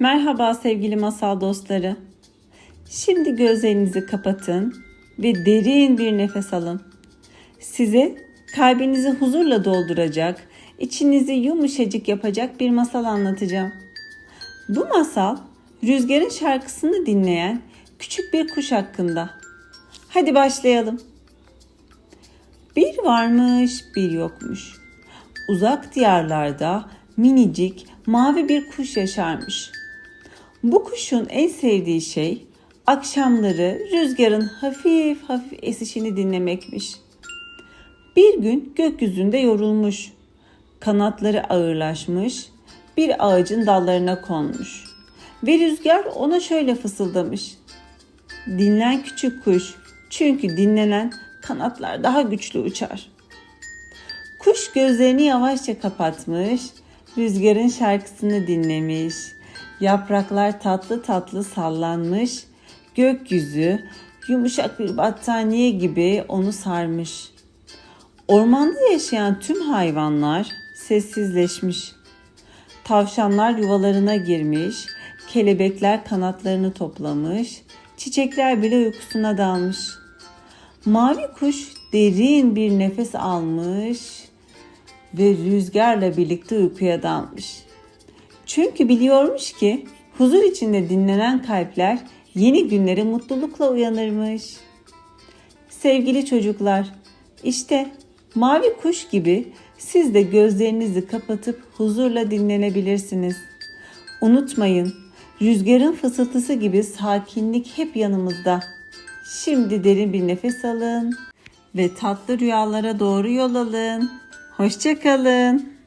Merhaba sevgili masal dostları. Şimdi gözlerinizi kapatın ve derin bir nefes alın. Size kalbinizi huzurla dolduracak, içinizi yumuşacık yapacak bir masal anlatacağım. Bu masal rüzgarın şarkısını dinleyen küçük bir kuş hakkında. Hadi başlayalım. Bir varmış, bir yokmuş. Uzak diyarlarda minicik mavi bir kuş yaşarmış. Bu kuşun en sevdiği şey akşamları rüzgarın hafif hafif esişini dinlemekmiş. Bir gün gökyüzünde yorulmuş. Kanatları ağırlaşmış, bir ağacın dallarına konmuş. Ve rüzgar ona şöyle fısıldamış. Dinlen küçük kuş, çünkü dinlenen kanatlar daha güçlü uçar. Kuş gözlerini yavaşça kapatmış, rüzgarın şarkısını dinlemiş. Yapraklar tatlı tatlı sallanmış, gökyüzü yumuşak bir battaniye gibi onu sarmış. Ormanda yaşayan tüm hayvanlar sessizleşmiş. Tavşanlar yuvalarına girmiş, kelebekler kanatlarını toplamış, çiçekler bile uykusuna dalmış. Mavi kuş derin bir nefes almış ve rüzgarla birlikte uykuya dalmış. Çünkü biliyormuş ki huzur içinde dinlenen kalpler yeni günlere mutlulukla uyanırmış. Sevgili çocuklar, işte mavi kuş gibi siz de gözlerinizi kapatıp huzurla dinlenebilirsiniz. Unutmayın, rüzgarın fısıltısı gibi sakinlik hep yanımızda. Şimdi derin bir nefes alın ve tatlı rüyalara doğru yol alın. Hoşçakalın.